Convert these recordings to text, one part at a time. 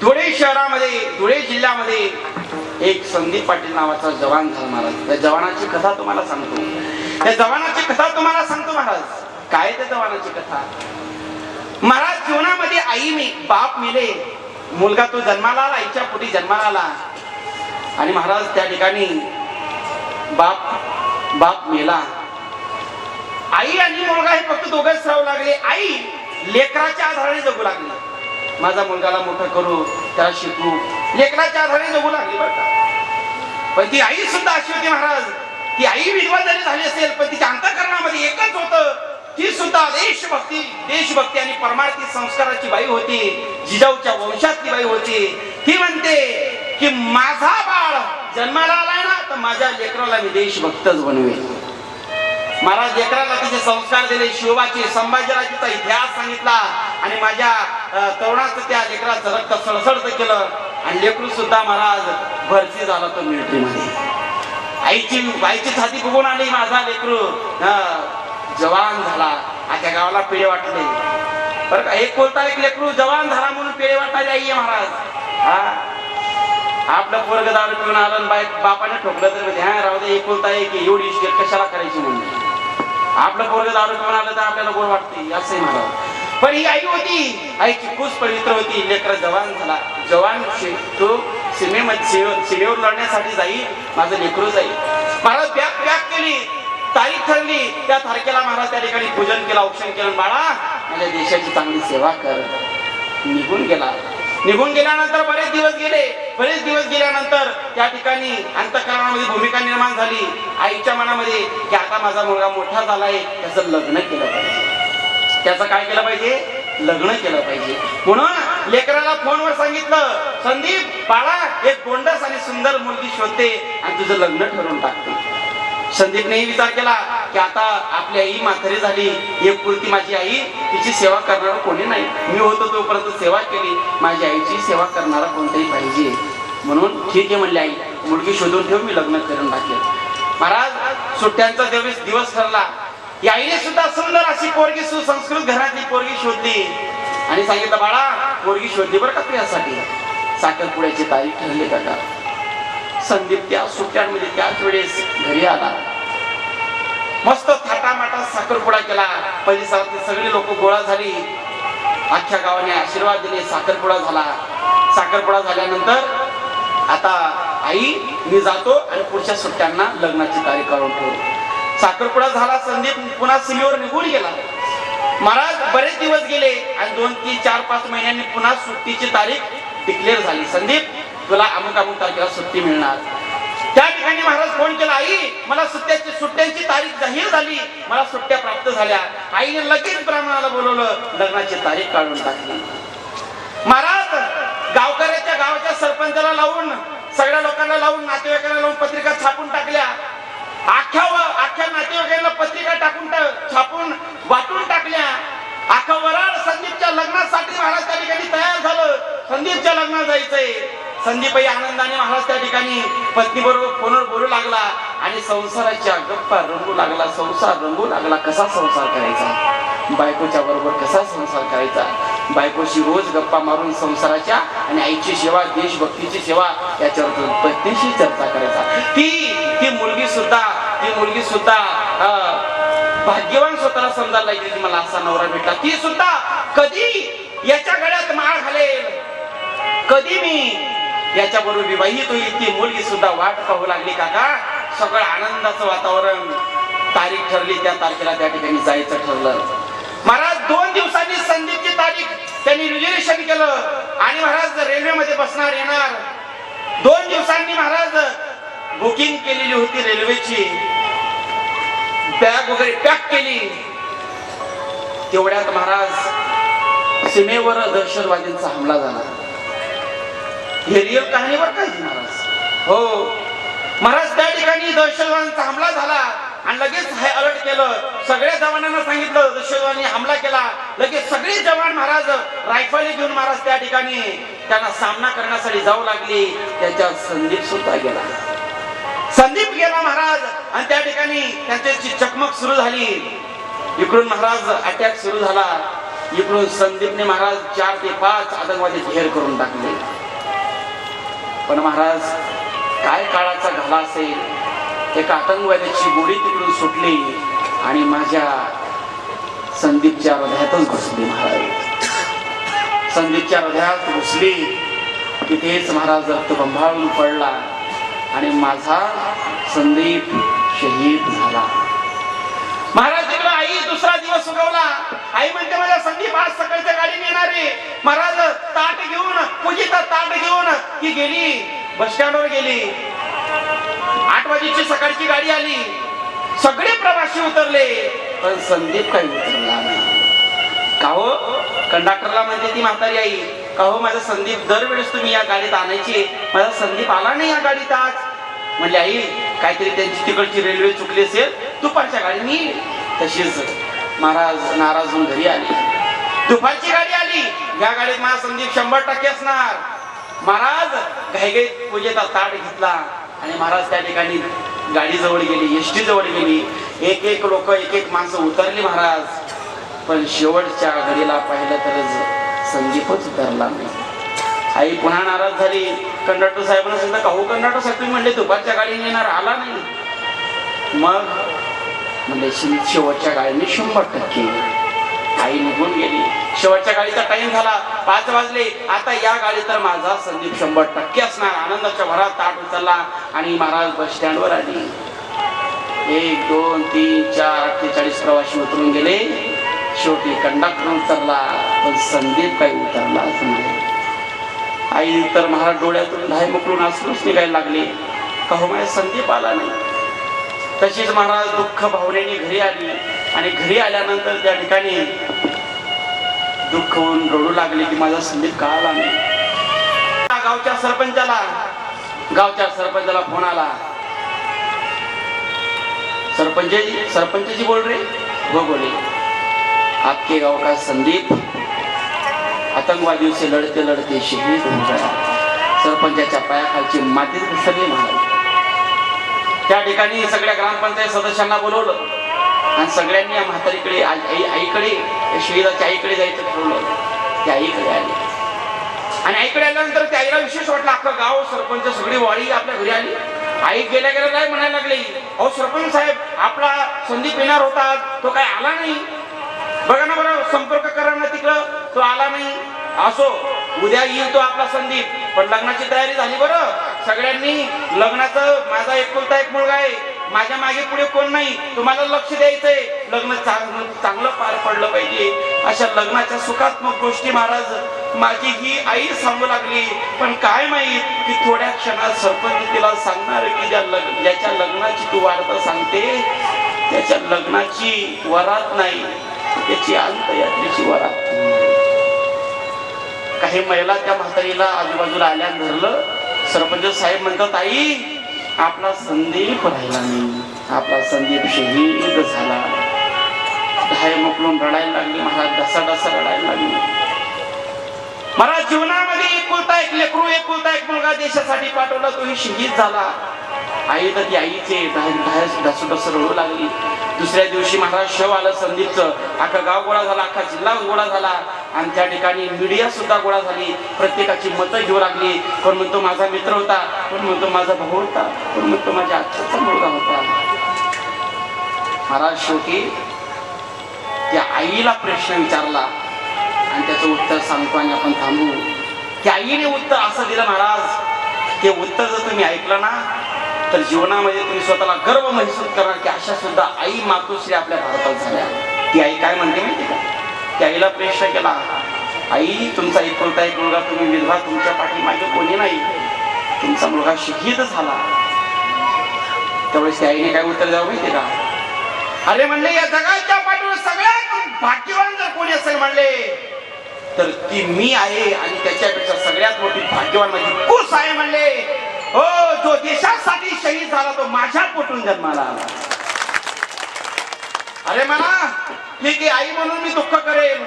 धुळे शहरामध्ये धुळे जिल्ह्यामध्ये एक संदीप पाटील नावाचा जवान झाला महाराज. त्या जवानाची कथा तुम्हाला सांगतो. त्या जवानाची कथा तुम्हाला सांगतो महाराज. काय त्या जवानाची कथा? महाराज जीवनामध्ये आई मी बाप मिले. मुलगा तो जन्माला आला आईच्या पोटी जन्माला आला. आणि महाराज त्या ठिकाणी बाप बाप मेला. आई आणि मुलगा हे फक्त दोघंच राहू लागले. आई लेकराच्या आधाराने जगू लागली. माझा मुलगाला मोठं करू त्याला शिकू. लेकराच्या आधारे जगू लागली बरं का. पण ती आई सुद्धा अशी होती महाराज. ती आई विधवा जरी झाली असेल पण तिच्या अंतकरणामध्ये एकच होतं. ती सुद्धा देशभक्ती देशभक्ती आणि परमार्थी संस्काराची बाई होती. जिजाऊच्या वंशातली बाई होती. ती म्हणते की माझा बाळ जन्माला आलाय ना तर माझ्या लेकराला मी देशभक्तच बनवेल. महाराज लेकराला तिचे संस्कार दिले शिवबाचे संभाजीराजेचा इतिहास सांगितला. आणि माझ्या तरुणाचं त्या लेकराचं रक्त सळसळत केलं. आणि लेकरू सुद्धा महाराज भरती झाला तो मिळते आईची आईची छाती बघून आली माझा लेकरू. जवान झाला. आख्या गावाला पेढे वाटले. बरं का एक कोलता एक लेकरू जवान झाला म्हणून पेढे वाटायला आई आहे महाराज. हा? आपलं पोरग दारू पिऊन आलं बाय बापाने ठोकलं तर म्हणजे हा राहू दे एक आहे की एवढी कशाला करायची म्हणून? आपलं पोरग दारू पिऊन आलं तर आपल्याला गोड वाटते असंही महाराज. पण ही आई होती. आईची खूप पवित्र होती. लेकर जवान झाला. जवान तो सीमेमध्ये सीमेवर लढण्यासाठी जाईल माझं लेकरू जाईल महाराज बॅग बॅग केली. तारीख ठरली. त्या तारखेला महाराज त्या ठिकाणी पूजन केलं औक्षण केलं. बाळा माझ्या देशाची चांगली सेवा कर. निघून गेला. निघून गेल्यानंतर बरेच दिवस गेले. बरेच दिवस गेल्यानंतर त्या ठिकाणी अंतकरणामध्ये भूमिका निर्माण झाली. आईच्या मनामध्ये की आता माझा मुलगा मोठा झालाय. त्याचं लग्न केलं पाहिजे. त्याचं काय केलं पाहिजे? लग्न केलं पाहिजे. म्हणून लेकराला फोनवर सांगितलं संदीप बाळा एक गोंडस आणि सुंदर मुलगी शोधते आणि तुझं लग्न ठरवून टाकते. संदीपनेही विचार केला की आता आपली आई म्हातारी झाली. एक पुरती माझी आई तिची सेवा करणार कोणी नाही. मी होतो तोपर्यंत सेवा केली. माझ्या आईची सेवा करणारा कोणताही पाहिजे. म्हणून ठीक आहे म्हणले आई मुलगी शोधून ठेव मी लग्न करून टाकेल. महाराज सुट्ट्यांचा दिवस दिवस ठरला. या आईने सुद्धा सुंदर अशी पोरगी सुसंस्कृत घरातली पोरगी शोधली. आणि सांगितलं बाळा पोरगी शोधली बरं का तुझ्यासाठी? साखरपुड्याची तारीख ठरली का संदीप त्या सुट्ट्यांमध्ये त्याच वेळेस घरी आला. मस्त थाटामाटा साखरपुडा केला. परिसरातली सगळी लोक गोळा झाली. अख्ख्या गावाने आशीर्वाद दिले साखरपुडा झाला. साखरपुडा झाल्यानंतर आता आई मी जातो आणि पुढच्या सुट्ट्यांना लग्नाची तारीख काढून ठेवतो साखरपुडा झाला संदीप पुन्हा सीमेवर निघून गेला. महाराज बरेच दिवस गेले आणि दोन तीन चार पाच महिन्यांनी पुन्हा सुट्टीची तारीख डिक्लेअर झाली. संदीप तुला अमुक अमुक तारखेला सुट्टी मिळणार. त्या ठिकाणी महाराज फोन केला आई मला सुट्ट्याची सुट्ट्यांची तारीख जाहीर झाली. मला सुट्ट्या प्राप्त झाल्या. आईने लगेच ब्राह्मणाला बोलवलं लग्नाची तारीख काढून टाकली. महाराज गावकऱ्याच्या गावाच्या सरपंचाला लावून सगळ्या लोकांना लावून नातेवाईकांना लावून पत्रिका छापून टाकल्या. अख्ख्या अख्ख्या नातेवाईकांना पत्रिका टाकून छापून वाटून टाकल्या. अख्खा वराड संदीपच्या लग्नासाठी महाराज त्या ठिकाणी तयार झालं. संदीपच्या लग्नात जायचंय. संदीपही आनंदाने महाराज त्या ठिकाणी पत्नी बरोबर फोनवर बोलू लागला आणि संसाराच्या गप्पा रंगू लागला. संसार रंगू लागला. कसा संसार करायचा? बायकोच्या बरोबर कसा संसार करायचा? बायकोशी रोज गप्पा मारून संसाराच्या आणि आईची सेवा देशभक्तीची सेवा याच्यावर पत्नीशी चर्चा करायचा. ती ती मुलगी सुद्धा ती मुलगी सुद्धा भाग्यवान स्वतःला समजायला लागली मला असा नवरा भेटला. ती सुद्धा कधी याच्या गळ्यात माळ घालेल? कधी मी याच्या बरोबर विवाहित होईल? ती मुलगी सुद्धा वाट पाहू लागली काका सगळं आनंदाचं वातावरण तारीख ठरली त्या तारखेला त्या ठिकाणी जायचं ठरलं. महाराज दोन दिवसांनी संदीपची तारीख त्यांनी रिझर्वेशन केलं आणि महाराज रेल्वेमध्ये बसणार येणार. दोन दिवसांनी महाराज बुकिंग केलेली होती रेल्वेची बॅग वगैरे पॅक केली. तेवढ्यात महाराज सीमेवर दहशतवादींचा हमला झाला. हे रिअल कहाणी बरं काय महाराज हो. महाराज त्या ठिकाणी दहशतवाद्यांचा हमला झाला आणि लगेच हाय अलर्ट केलं. सगळ्या जवानांना सांगितलं दहशतवादी हमला केला. लगेच सगळे जवान महाराज रायफली घेऊन महाराज त्या ठिकाणी त्यांना सामना करण्यासाठी जाऊ लागली. त्याच्यात संदीप सुद्धा गेला. संदीप गेला महाराज. आणि त्या ठिकाणी त्यांची चकमक सुरू झाली इकडून महाराज अटॅक सुरू झाला. इकडून संदीपने महाराज चार ते पाच आतंकवादी घेर करून टाकले. पण महाराज काय काळाचा घाला असेल? एका आतंकवाद्याची गोडी तिकडून सुटली आणि माझ्या संदीपच्या हृदयातच घुसली महाराज. संदीपच्या हृदयात घुसली. तिथेच महाराज रक्त बंभाळून पडला आणि माझा संदीप शहीद झाला. महाराज आई दुसरा दिवस उगवला. आई म्हणते मला संदीप आज सकाळच्या गाडीने येणार आहे. महाराज ताट घेऊन पूजिता ताट घेऊन ती गेली. बस स्टँडवर गेली. आठ वाजेची सकाळची गाडी आली. सगळे प्रवासी उतरले. पण संदीप काही उतरला नाही. का हो? कंडक्टरला म्हणते ती म्हातारी आई का हो माझा संदीप दरवेळेस तुम्ही या गाडीत आणायची? माझा संदीप आला नाही या गाडीत आज. म्हणले आई काहीतरी त्यांची तिकडची रेल्वे चुकली असेल दुपारच्या गाडीने तशीच महाराज नाराज होऊन घरी आली. दुपारची गाडी आली. या गाडीत माझा संदीप शंभर टक्के असणार. महाराज घाईघाई पूजेचा ताट घेतला आणि महाराज त्या ठिकाणी गाडी जवळ गेली एसटी जवळ गेली. एक एक लोक एक एक माणसं उतरली महाराज. पण शेवटच्या घडीला पाहिलं तर संदीपच उतरला नाही. आई पुन्हा नाराज झाली. कंडक्टर साहेबांना सांगितलं का हो कंडक्टर साहेब तुम्ही म्हणले दुपारच्या गाडीने येणार आला नाही. मग म्हणजे शेवटच्या गाडीने शंभर टक्के. आई निघून गेली. शेवटच्या गाडीचा टाइम झाला. पाच वाजले. आता या गाडी तर माझा संदीप शंभर टक्के असणार. आनंदाच्या भरात ताट उचलला आणि महाराज बस स्टँडवर आली. एक दोन तीन चार अठ्ठेचाळीस प्रवासी उतरून गेले. शेवटी कंडक्टर उतरला पण संदीप काही उतरला नाही. आई तर महाराज डोळ्यातून धाय मुकळून असलूच निघायला लागले. का हो माझ्या संदीप आला नाही. तशीच महाराज दुःख भावनेने घरी आली आणि घरी आल्यानंतर त्या ठिकाणी दुःख होऊन रडू लागले की माझा संदीप का आला नाही? गावच्या सरपंचाला गावच्या सरपंचाला फोन आला. सरपंच जी सरपंच जी बोल रे. वो बोले. आपके गाव का संदीप? आतंकवादीशी लढते लढते शहीद सरपंचाच्या पायाखालची मातीच सगळी म्हणाली त्या ठिकाणी सगळ्या ग्रामपंचायत सदस्यांना बोलवलं. आणि सगळ्यांनी या म्हातारीकडे आई- आई- आईकडे या शहीदाच्या आईकडे जायचं ठरवलं. त्या आईकडे आले. आणि आईकडे आल्यानंतर त्या आईला विशेष वाटलं अख्खं गाव सरपंच सगळी वाडी आपल्या घरी आली. आई गेल्या गेल्या काय म्हणायला लागली अहो सरपंच साहेब आपला संदीप येणार होता तो काय आला नाही? बघा ना बरं संपर्क करा ना तिकडं तो आला नाही. असो उद्या येईल तो आपला संदीप. पण लग्नाची तयारी झाली बरं. सगळ्यांनी लग्नाचं माझा एकुलता एक मुलगा आहे. माझ्या मागे पुढे कोण नाही? तुम्हाला लक्ष द्यायचंय. लग्न चांगलं चांगलं पार पडलं पाहिजे. अशा लग्नाच्या सुखात्मक गोष्टी महाराज माझी ही आई सांगू लागली. पण काय माहीत की थोड्या क्षणात सरपंच तिला सांगणार की ज्या लग्न ज्याच्या लग्नाची तू वार्ता सांगते त्याच्या लग्नाची वरात नाही. त्याची अंतयात्रेची वरात. काही महिला त्या म्हातारीला आजूबाजूला आल्या धरलं? सरपंच साहेब म्हणतात आई आपला संदीप राहिला नाही. आपला संदीप शहीद झाला. धाय मोकलून रडायला लागली महाराज डसा डसा रडायला लागली. महाराज जीवनामध्ये एकुलता एक लेकरू एकुलता एक मुलगा देशासाठी पाठवला तोही शहीद झाला. आई तर ती आईचे ढासू ढस रडू लागली. दुसऱ्या दिवशी महाराज शव आलं संदीपचं. अख्खा गाव गोळा झाला अख्खा जिल्हा गोळा झाला. आणि त्या ठिकाणी मीडिया सुद्धा गोळा झाली. प्रत्येकाची मतं घेऊ लागली. कोण म्हणतो माझा मित्र होता कोण म्हणतो माझा भाऊ होता कोण म्हणतो माझ्या आजचा मुलगा होता. महाराज शेवटी त्या आईला प्रश्न विचारला आणि त्याचं उत्तर सांगतो आणि आपण थांबू. त्या आईने उत्तर असं दिलं महाराज ते उत्तर जर तुम्ही ऐकलं ना तर जीवनामध्ये तुम्ही स्वतःला गर्व महसूस करणार की अशा सुद्धा आई मातोश्री आपल्या भारतात झाल्या. ती आई काय म्हणते माहिती का? त्या आईला प्रश्न केला. आई तुमचा एकुलता एक मुलगा तुम्ही विधवा तुमच्या पाठीमागे कोणी नाही. तुमचा मुलगा शिक्षित झाला. त्यावेळेस त्या आईने काय उत्तर द्यावं माहिती का? अरे म्हणले या जगाच्या पाठीवर सगळ्यात भाग्यवान जर कोणी असेल म्हणले तर ती मी आहे आणि त्याच्यापेक्षा सगळ्यात मोठी भाग्यवान माझी कुस आहे म्हणले. हो जो देशासाठी शहीद झाला तो माझ्या पोटून जन्माला आला. अरे म्हणा ठीक आहे आई म्हणून मी दुःख करेल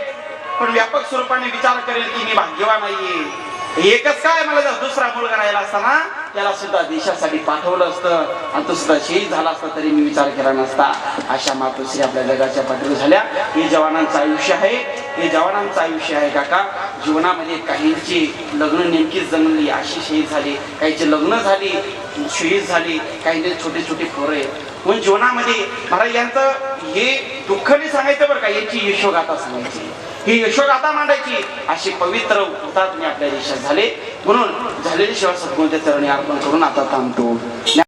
पण व्यापक स्वरूपाने विचार करेल की मी भाग्यवान नाहीये. एकच काय मला जर दुसरा मुलगा राहिला असता ना त्याला सुद्धा देशासाठी पाठवलं असतं. आणि तो सुद्धा शहीद झाला असता तरी मी विचार केला नसता. अशा मातोश्री आपल्या जगाच्या पाठीवर झाल्या. हे जवानांचं आयुष्य आहे. हे जवानांचं आयुष्य आहे काका. जीवनामध्ये काहींची लग्न नेमकीच जमली. अशी शहीद झाली. काहींची लग्न झाली शहीद झाली. काहींचे छोटे छोटे पोरं म्हणून जीवनामध्ये महाराज यांचं हे दुःखाने सांगायचं बरं का. यांची यशोगाथा सांगायची. ही यशोगाथा मांडायची. अशी पवित्र हुतात्मे आपल्या देशात झाले. म्हणून झालेली शिवाय सद्गुणाच्या चरणी अर्पण करून आता थांबतो.